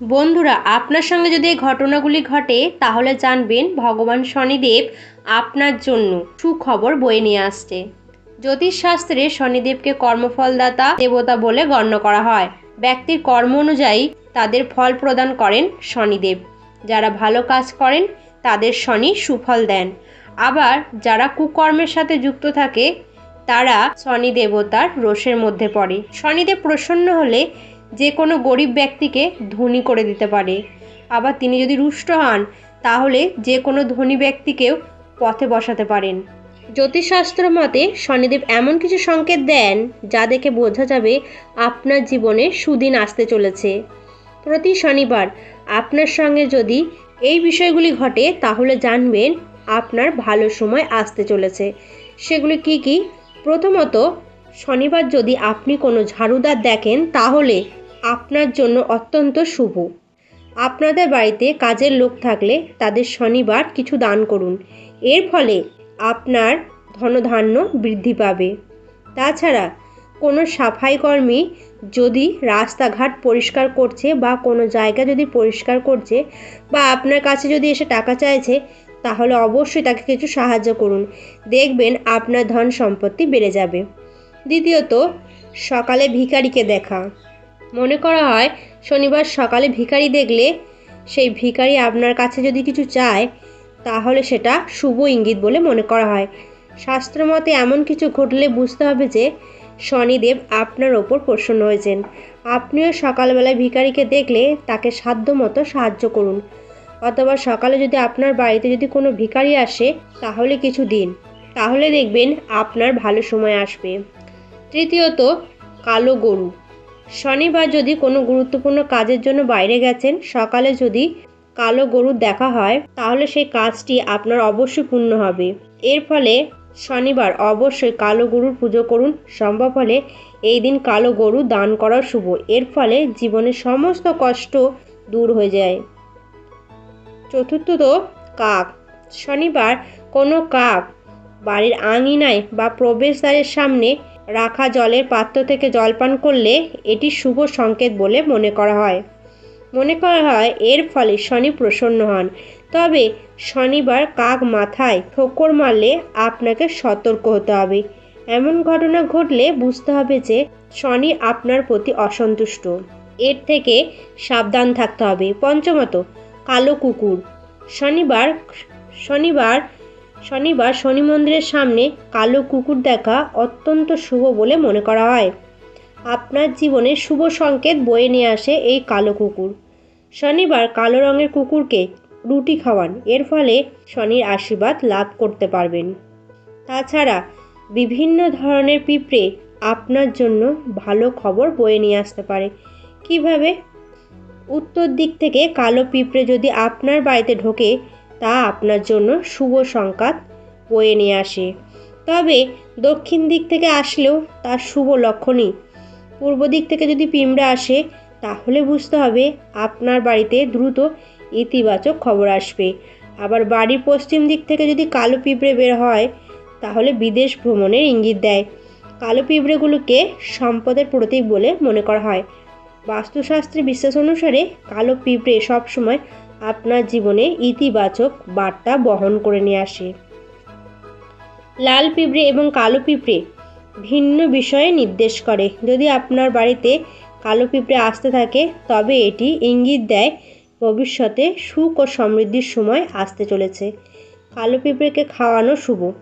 বন্ধুরা, আপনার সঙ্গে যদি এই ঘটনাগুলি ঘটে, তাহলে জানবেন ভগবান শনিদেব আপনার জন্য সুখবর বয়ে নিয়ে আসছে। জ্যোতিষশাস্ত্রে শনিদেবকে কর্মফলদাতা, দেবতা বলে গণ্য করা হয়। ব্যক্তির কর্ম অনুযায়ী তাদের ফল প্রদান করেন শনিদেব। যারা ভালো কাজ করেন, তাদের শনি সুফল দেন। আবার যারা কুকর্মের সাথে যুক্ত থাকে, তারা শনি দেবতার রোষের মধ্যে পড়ে। শনিদেব প্রসন্ন হলে যে কোনো গরিব ব্যক্তিকে ধনী করে দিতে পারে। আবার তিনি যদি রুষ্ট হন, তাহলে যে কোনো ধনী ব্যক্তিকেও পথে বসাতে পারেন। জ্যোতিষশাস্ত্র মতে শনিদেব এমন কিছু সংকেত দেন, যা দেখে বোঝা যাবে আপনার জীবনে সুদিন আসতে চলেছে। প্রতি শনিবার আপনার সঙ্গে যদি এই বিষয়গুলি ঘটে, তাহলে জানবেন আপনার ভালো সময় আসতে চলেছে। সেগুলি কি কি? প্রথমত শনিবার যদি আপনি কোনো ঝাড়ুদার দেখেন, তাহলে আপনার জন্য অত্যন্ত শুভ। আপনাদের বাড়িতে কাজের লোক থাকলে তাদের শনিবার কিছু দান করুন। এর ফলে আপনার ধনধান্য বৃদ্ধি পাবে। তাছাড়া কোনো সাফাই কর্মী যদি রাস্তাঘাট পরিষ্কার করছে বা কোনো জায়গা যদি পরিষ্কার করছে বা আপনার কাছে যদি এসে টাকা চাইছে, তাহলে অবশ্যই তাকে কিছু সাহায্য করুন। দেখবেন আপনার ধন সম্পত্তি বেড়ে যাবে। দ্বিতীয়ত, সকালে ভিখারিকে দেখা। মনে করা হয়, শনিবার সকালে ভিখারি দেখলে সেই ভিখারি আপনার কাছে যদি কিছু চায়, তাহলে সেটা শুভ ইঙ্গিত বলে মনে করা হয়। শাস্ত্র মতে এমন কিছু ঘটলে বুঝতে হবে যে, শনিদেব আপনার ওপর প্রসন্ন হয়েছেন। আপনিও সকালবেলায় ভিখারিকে দেখলে তাকে সাধ্য মতো সাহায্য করুন। অথবা সকালে যদি আপনার বাড়িতে যদি কোনো ভিখারি আসে, তাহলে কিছু দিন। তাহলে দেখবেন আপনার ভালো সময় আসবে। তৃতীয়ত, কালো গরু। শনিবার যদি কোনো গুরুত্বপূর্ণ কাজের জন্য বাইরে গেছেন, সকালে যদি কালো গরু দেখা হয়, তাহলে সেই কাজটি আপনার অবশ্যই পূর্ণ হবে। এর ফলে শনিবার অবশ্যই কালো গরুর পুজো করুন। সম্ভব হলে এই দিন কালো গরু দান করা শুভ। এর ফলে জীবনের সমস্ত কষ্ট দূর হয়ে যায়। চতুর্থত, কাক। শনিবার কোনো কাক বাড়ির আঙিনায় বা প্রবেশদ্বারের সামনে রাখা জলের পাত্র থেকে জলপান করলে এটি শুভ সংকেত বলে মনে করা হয়। মনে করা হয় এর ফলে শনি প্রসন্ন হন। তবে শনিবার কাক মাথায় ঠোকর মারলে আপনাকে সতর্ক হতে হবে। এমন ঘটনা ঘটলে বুঝতে হবে যে শনি আপনার প্রতি অসন্তুষ্ট। এর থেকে সাবধান থাকতে হবে। পঞ্চমত, কালো কুকুর। শনিবার শনিবার শনিবার শনি মন্দিরের সামনে কালো কুকুর দেখা অত্যন্ত শুভ বলে মনে করা হয়। আপনার জীবনে শুভ সংকেত বয়ে নিয়ে আসে এই কালো কুকুর। শনিবার কালো রঙের কুকুরকে রুটি খাওয়ান। এর ফলে শনির আশীর্বাদ লাভ করতে পারবেন। তাছাড়া বিভিন্ন ধরনের পিঁপড়ে আপনার জন্য ভালো খবর বয়ে নিয়ে আসতে পারে। কীভাবে? উত্তর দিক থেকে কালো পিঁপড়ে যদি আপনার বাড়িতে ঢোকে তা আপনার জন্য শুভ সংকাত বয়ে নিয়ে আসে। তবে দক্ষিণ দিক থেকে আসলেও তার শুভ লক্ষণই। পূর্ব দিক থেকে যদি পিঁপড়ে আসে, তাহলে বুঝতে হবে আপনার বাড়িতে দ্রুত ইতিবাচক খবর আসবে। আবার বাড়ির পশ্চিম দিক থেকে যদি কালো পিঁপড়ে বের হয়, তাহলে বিদেশ ভ্রমণের ইঙ্গিত দেয়। কালো পিঁপড়েগুলোকে সম্পদের প্রতীক বলে মনে করা হয়। বাস্তুশাস্ত্রে বিশ্বাস অনুসারে কালো পিঁপড়ে সবসময় আপনার জীবনে ইতিবাচক বার্তা বহন করে নিয়ে আসে। লাল পিঁপড়ে এবং কালো পিঁপড়ে ভিন্ন বিষয়ে নির্দেশ করে। যদি আপনার বাড়িতে কালো পিঁপড়ে আসতে থাকে, তবে এটি ইঙ্গিত দেয় ভবিষ্যতে সুখ ও সমৃদ্ধির সময় আসতে চলেছে। কালো পিঁপড়েকে খাওয়ানো শুভ।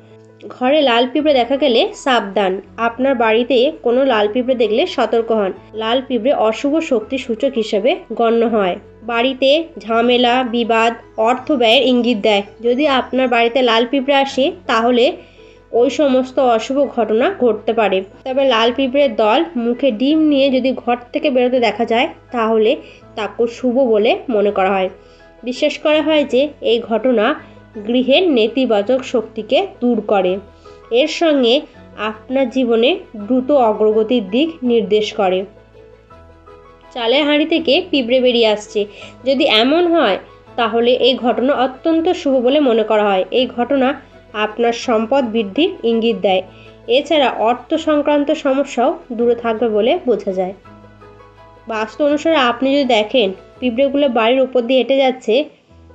ঘরে লাল পিঁপড়ে দেখা গেলে সাবধান। আপনার বাড়িতে কোনো লাল পিঁপড়ে দেখলে সতর্ক হন। লাল পিঁপড়ে অশুভ শক্তি সূচক হিসেবে গণ্য হয়। বাড়িতে ঝামেলা, বিবাদ, অর্থ ব্যয়ের ইঙ্গিত দেয়। যদি আপনার বাড়িতে লাল পিঁপড়ে আসে, তাহলে ওই সমস্ত অশুভ ঘটনা ঘটতে পারে। তবে লাল পিঁপড়ের দল মুখে ডিম নিয়ে যদি ঘর থেকে বেরোতে দেখা যায়, তাহলে তাকে শুভ বলে মনে করা হয়। বিশ্বাস করা হয় যে, এই ঘটনা গৃহের নেতিবাচক শক্তিকে দূর করে। এর সঙ্গে আপনার জীবনে দ্রুত অগ্রগতির দিক নির্দেশ করে। চালের হাঁড়ি থেকে পিঁপড়ে বেরিয়ে আসছে। যদি এমন হয়, তাহলে এই ঘটনা অত্যন্ত শুভ বলে মনে করা হয়। এই ঘটনা আপনার সম্পদ বৃদ্ধির ইঙ্গিত দেয়। এছাড়া অর্থ সংক্রান্ত সমস্যাও দূরে থাকবে বলে বোঝা যায়। বাস্তু অনুসারে আপনি যদি দেখেন, পিঁপড়েগুলো বাড়ির উপর দিয়ে হেঁটে যাচ্ছে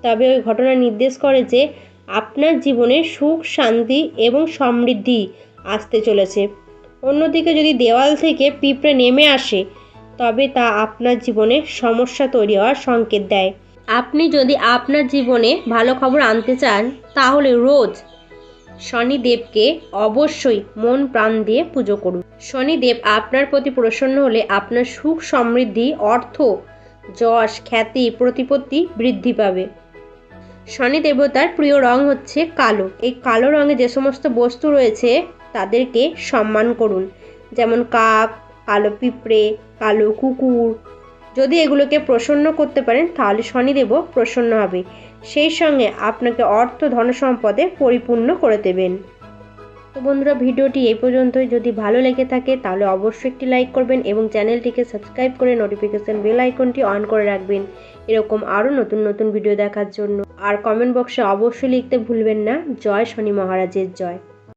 তবে ওই ঘটনা নির্দেশ করে যে আপনার জীবনে সুখ, শান্তি এবং সমৃদ্ধি আসতে চলেছে। অন্যদিকে যদি দেওয়াল থেকে পিঁপড়ে নেমে আসে, তবে তা আপনার জীবনে সমস্যা তৈরি হওয়ার সংকেত দেয়। আপনি যদি আপনার জীবনে ভালো খবর আনতে চান, তাহলে রোজ শনিদেবকে অবশ্যই মন প্রাণ দিয়ে পুজো করুন। শনিদেব আপনার প্রতি প্রসন্ন হলে আপনার সুখ, সমৃদ্ধি, অর্থ, যশ, খ্যাতি, প্রতিপত্তি বৃদ্ধি পাবে। শনি দেবতার প্রিয় রং হচ্ছে কালো। এই কালো রঙে যে সমস্ত বস্তু রয়েছে, তাদেরকে সম্মান করুন। যেমন কাক, কালো পিঁপড়ে, কালো কুকুর। যদি এগুলোকে প্রসন্ন করতে পারেন, তাহলে শনিদেবও প্রসন্ন হবে। সেই সঙ্গে আপনাকে অর্থ ধন সম্পদে পরিপূর্ণ করে দেবেন। তো বন্ধুরা, ভিডিওটি এই পর্যন্তই। যদি ভালো লেগে থাকে, তাহলে অবশ্যই একটি লাইক করবেন এবং চ্যানেলটিকে সাবস্ক্রাইব করে নোটিফিকেশান বেল আইকনটি অন করে রাখবেন। এরকম আরও নতুন নতুন ভিডিও দেখার জন্য। আর কমেন্ট বক্সে অবশ্যই লিখতে ভুলবেন না। জয় শনি মহারাজের জয়।